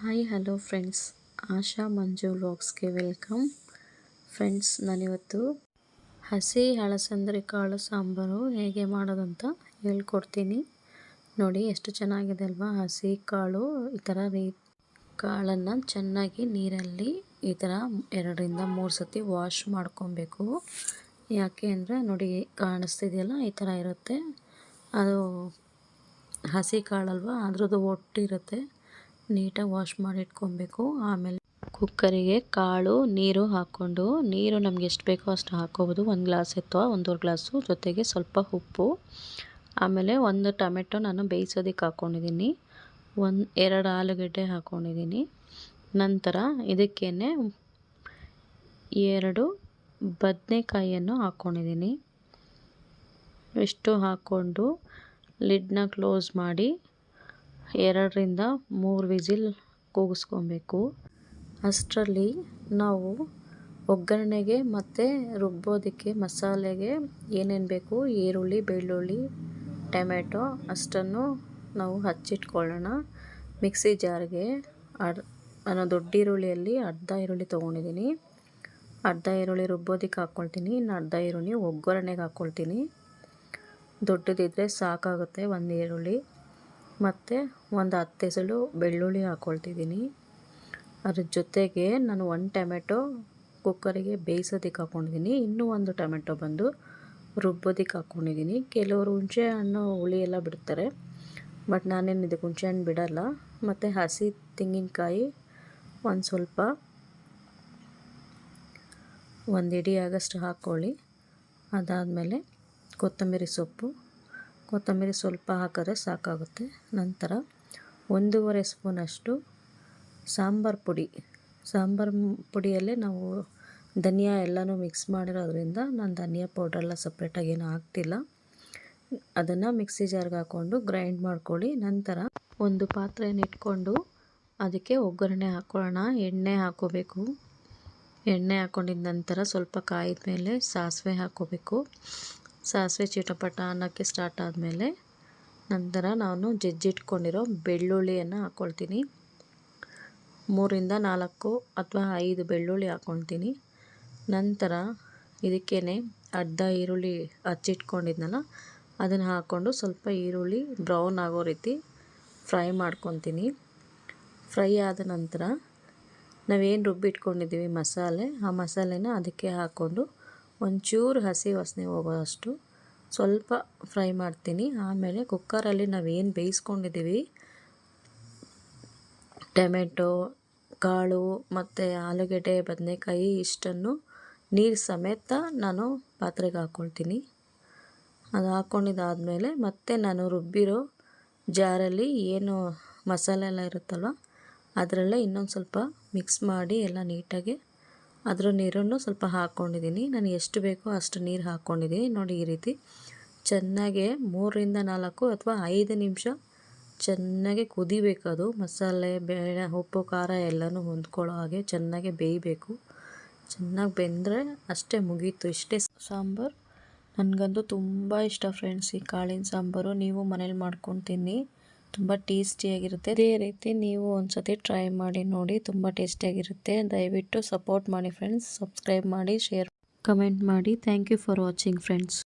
Hi, hello friends. Asha Manju ವ್ಲಾಗ್ಸ್ಗೆ welcome. Friends, ನಾನಿವತ್ತು ಹಸಿ ಹಳಸಂದ್ರಿ ಕಾಳು ಸಾಂಬಾರು ಹೇಗೆ ಮಾಡೋದಂತ ಹೇಳ್ಕೊಡ್ತೀನಿ. ನೋಡಿ, ಎಷ್ಟು ಚೆನ್ನಾಗಿದೆ ಅಲ್ವಾ? ಹಸಿ ಕಾಳು, ಈ ಥರ ರೀ ಕಾಳನ್ನು ಚೆನ್ನಾಗಿ ನೀರಲ್ಲಿ ಈ ಥರ ಎರಡರಿಂದ ಮೂರು ಸತಿ ವಾಶ್ ಮಾಡ್ಕೊಬೇಕು. ಯಾಕೆ ಅಂದರೆ, ನೋಡಿ, ಕಾಣಿಸ್ತಿದೆಯಲ್ಲ, ಈ ಥರ ಇರುತ್ತೆ. ಅದು ಹಸಿ ಕಾಳಲ್ವ? ಅದ್ರದ್ದು ಒಟ್ಟಿರುತ್ತೆ. ನೀಟಾಗಿ ವಾಶ್ ಮಾಡಿ ಇಟ್ಕೊಬೇಕು. ಆಮೇಲೆ ಕುಕ್ಕರಿಗೆ ಕಾಳು, ನೀರು ಹಾಕ್ಕೊಂಡು, ನೀರು ನಮ್ಗೆ ಎಷ್ಟು ಬೇಕೋ ಅಷ್ಟು ಹಾಕ್ಕೋಬೋದು. ಒಂದು ಗ್ಲಾಸ್ ಎತ್ತೋ ಒಂದೂವರೆ ಗ್ಲಾಸು. ಜೊತೆಗೆ ಸ್ವಲ್ಪ ಉಪ್ಪು. ಆಮೇಲೆ ಒಂದು ಟೊಮೆಟೊ ನಾನು ಬೇಯಿಸೋದಕ್ಕೆ ಹಾಕ್ಕೊಂಡಿದ್ದೀನಿ. ಒಂದು, ಎರಡು ಆಲೂಗಡ್ಡೆ ಹಾಕ್ಕೊಂಡಿದ್ದೀನಿ. ನಂತರ ಇದಕ್ಕೇ ಎರಡು ಬದನೆಕಾಯಿಯನ್ನು ಹಾಕ್ಕೊಂಡಿದ್ದೀನಿ. ಇಷ್ಟು ಹಾಕ್ಕೊಂಡು ಲಿಡ್ನ ಕ್ಲೋಸ್ ಮಾಡಿ ಎರಡರಿಂದ ಮೂರು ವಿಸಿಲ್ ಕೂಗಿಸ್ಕೊಬೇಕು. ಅಷ್ಟರಲ್ಲಿ ನಾವು ಒಗ್ಗರಣೆಗೆ ಮತ್ತು ರುಬ್ಬೋದಕ್ಕೆ ಮಸಾಲೆಗೆ ಏನೇನು ಬೇಕು? ಈರುಳ್ಳಿ, ಬೆಳ್ಳುಳ್ಳಿ ಟೊಮೆಟೊ ಅಷ್ಟನ್ನು ನಾವು ಹಚ್ಚಿಟ್ಕೊಳ್ಳೋಣ. ಮಿಕ್ಸಿ ಜಾರ್ಗೆ ಅರ್, ನಾನು ದೊಡ್ಡ ಈರುಳ್ಳಿಯಲ್ಲಿ ಅರ್ಧ ಈರುಳ್ಳಿ ತೊಗೊಂಡಿದ್ದೀನಿ. ಅರ್ಧ ಈರುಳ್ಳಿ ರುಬ್ಬೋದಕ್ಕೆ ಹಾಕ್ಕೊಳ್ತೀನಿ. ಇನ್ನು ಅರ್ಧ ಈರುಳ್ಳಿ ಒಗ್ಗರಣೆಗೆ ಹಾಕ್ಕೊಳ್ತೀನಿ. ದೊಡ್ಡದಿದ್ದರೆ ಸಾಕಾಗುತ್ತೆ ಒಂದು ಈರುಳ್ಳಿ. ಮತ್ತು ಒಂದು ಹತ್ತು ಎಸಳು ಬೆಳ್ಳುಳ್ಳಿ ಹಾಕ್ಕೊಳ್ತಿದ್ದೀನಿ ಅದ್ರ ಜೊತೆಗೆ ನಾನು ಒಂದು ಟೊಮೆಟೊ ಕುಕ್ಕರಿಗೆ ಬೇಯಿಸೋದಕ್ಕೆ ಹಾಕ್ಕೊಂಡಿದ್ದೀನಿ. ಇನ್ನೂ ಒಂದು ಟೊಮೆಟೊ ಬಂದು ರುಬ್ಬೋದಕ್ಕೆ ಹಾಕ್ಕೊಂಡಿದ್ದೀನಿ. ಕೆಲವರು ಹುಣಸೆ ಹಣ್ಣು ಹುಳಿ ಎಲ್ಲ ಬಿಡ್ತಾರೆ, ಬಟ್ ನಾನೇನು ಇದಕ್ಕೆ ಹುಣಸೆ ಹಣ್ಣು ಬಿಡೋಲ್ಲ. ಮತ್ತು ಹಸಿ ತೆಂಗಿನಕಾಯಿ ಒಂದು ಸ್ವಲ್ಪ, ಒಂದು ಇಡೀ ಆಗಷ್ಟು ಹಾಕ್ಕೊಳ್ಳಿ. ಅದಾದಮೇಲೆ ಕೊತ್ತಂಬರಿ ಸೊಪ್ಪು. ಕೊತ್ತಂಬರಿ ಸ್ವಲ್ಪ ಹಾಕಿದ್ರೆ ಸಾಕಾಗುತ್ತೆ. ನಂತರ ಒಂದೂವರೆ ಸ್ಪೂನಷ್ಟು ಸಾಂಬಾರು ಪುಡಿ. ಸಾಂಬಾರು ಪುಡಿಯಲ್ಲೇ ನಾವು ಧನಿಯಾ ಎಲ್ಲನೂ ಮಿಕ್ಸ್ ಮಾಡಿರೋದ್ರಿಂದ ನಾನು ಧನಿಯಾ ಪೌಡ್ರೆಲ್ಲ ಸಪ್ರೇಟಾಗಿ ಏನೂ ಹಾಕ್ತಿಲ್ಲ. ಅದನ್ನು ಮಿಕ್ಸಿ ಜಾರ್ಗೆ ಹಾಕ್ಕೊಂಡು ಗ್ರೈಂಡ್ ಮಾಡ್ಕೊಳ್ಳಿ. ನಂತರ ಒಂದು ಪಾತ್ರೆಯನ್ನು ಇಟ್ಕೊಂಡು ಅದಕ್ಕೆ ಒಗ್ಗರಣೆ ಹಾಕ್ಕೊಳ್ಳೋಣ ಎಣ್ಣೆ ಹಾಕ್ಕೋಬೇಕು ಎಣ್ಣೆ ಹಾಕ್ಕೊಂಡಿದ್ದ ನಂತರ ಸ್ವಲ್ಪ ಕಾಯಿದ ಮೇಲೆ ಸಾಸಿವೆ ಹಾಕ್ಕೋಬೇಕು ಸಾಸಿವೆ ಚಿಟಪಟ, ಅನ್ನೋಕ್ಕೆ ಸ್ಟಾರ್ಟ್ ಆದಮೇಲೆ ನಂತರ ನಾನು ಜಜ್ಜಿಟ್ಕೊಂಡಿರೋ ಬೆಳ್ಳುಳ್ಳಿಯನ್ನು ಹಾಕ್ಕೊಳ್ತೀನಿ ಮೂರಿಂದ ನಾಲ್ಕು ಅಥವಾ ಐದು ಬೆಳ್ಳುಳ್ಳಿ ಹಾಕ್ಕೊಳ್ತೀನಿ ನಂತರ ಇದಕ್ಕೇ ಅರ್ಧ ಈರುಳ್ಳಿ ಹಚ್ಚಿಟ್ಕೊಂಡಿದ್ನಲ್ಲ, ಅದನ್ನು ಹಾಕ್ಕೊಂಡು ಸ್ವಲ್ಪ ಈರುಳ್ಳಿ ಬ್ರೌನ್ ಆಗೋ ರೀತಿ ಫ್ರೈ ಮಾಡ್ಕೊತೀನಿ ಫ್ರೈ ಆದ ನಂತರ ನಾವೇನು ರುಬ್ಬಿಟ್ಕೊಂಡಿದ್ದೀವಿ ಮಸಾಲೆ, ಆ ಮಸಾಲೆನ ಅದಕ್ಕೆ ಹಾಕ್ಕೊಂಡು ಒಂಚೂರು ಹಸಿ ವಾಸನೆ ಹೋಗೋಷ್ಟು ಸ್ವಲ್ಪ ಫ್ರೈ ಮಾಡ್ತೀನಿ. ಆಮೇಲೆ ಕುಕ್ಕರಲ್ಲಿ ನಾವೇನು ಬೇಯಿಸ್ಕೊಂಡಿದ್ದೀವಿ, ಟೊಮೆಟೊ, ಕಾಳು ಮತ್ತು ಆಲೂಗೆಡ್ಡೆ, ಬದನೆಕಾಯಿ ಇಷ್ಟನ್ನು ನೀರು ಸಮೇತ ನಾನು ಪಾತ್ರೆಗೆ ಹಾಕ್ಕೊಳ್ತೀನಿ ಅದು ಹಾಕ್ಕೊಂಡಿದ್ದಾದಮೇಲೆ ಮತ್ತೆ ನಾನು ರುಬ್ಬಿರೋ ಜಾರಲ್ಲಿ ಏನು ಮಸಾಲೆ ಎಲ್ಲ ಇರುತ್ತಲ್ವ, ಅದರಲ್ಲೇ ಇನ್ನೊಂದು ಸ್ವಲ್ಪ ಮಿಕ್ಸ್ ಮಾಡಿ ಎಲ್ಲ ನೀಟಾಗಿ ಅದ್ರ ನೀರನ್ನು ಸ್ವಲ್ಪ ಹಾಕ್ಕೊಂಡಿದ್ದೀನಿ ನಾನು ಎಷ್ಟು ಬೇಕೋ ಅಷ್ಟು ನೀರು ಹಾಕ್ಕೊಂಡಿದ್ದೀನಿ ನೋಡಿ ಈ ರೀತಿ ಚೆನ್ನಾಗೆ ಮೂರರಿಂದ ನಾಲ್ಕು ಅಥವಾ ಐದು ನಿಮಿಷ ಚೆನ್ನಾಗಿ ಕುದಿಬೇಕು ಅದು. ಮಸಾಲೆ, ಬೇಳೆ, ಉಪ್ಪು, ಖಾರ ಎಲ್ಲನೂ ಹೊಂದ್ಕೊಳ್ಳೋ ಹಾಗೆ ಚೆನ್ನಾಗಿ ಬೇಯಬೇಕು. ಚೆನ್ನಾಗಿ ಬೆಂದರೆ ಅಷ್ಟೇ ಮುಗೀತು. ಇಷ್ಟೇ ಸಾಂಬಾರು. ನನಗಂತೂ ತುಂಬ ಇಷ್ಟ ಫ್ರೆಂಡ್ಸ್ ಈ ಕಾಳಿನ ಸಾಂಬಾರು. ನೀವು ಮನೇಲಿ ಮಾಡ್ಕೊಂಡು ತಿನ್ನಿ. ತುಂಬ ಟೇಸ್ಟಿಯಾಗಿರುತ್ತೆ ಇದೇ ರೀತಿ ನೀವು ಒಂದ್ಸತಿ ಟ್ರೈ ಮಾಡಿ ನೋಡಿ ತುಂಬ ಟೇಸ್ಟಿಯಾಗಿರುತ್ತೆ ದಯವಿಟ್ಟು ಸಪೋರ್ಟ್ ಮಾಡಿ ಫ್ರೆಂಡ್ಸ್ ಸಬ್ಸ್ಕ್ರೈಬ್ ಮಾಡಿ ಶೇರ್ ಕಮೆಂಟ್ ಮಾಡಿ. Thank you for watching friends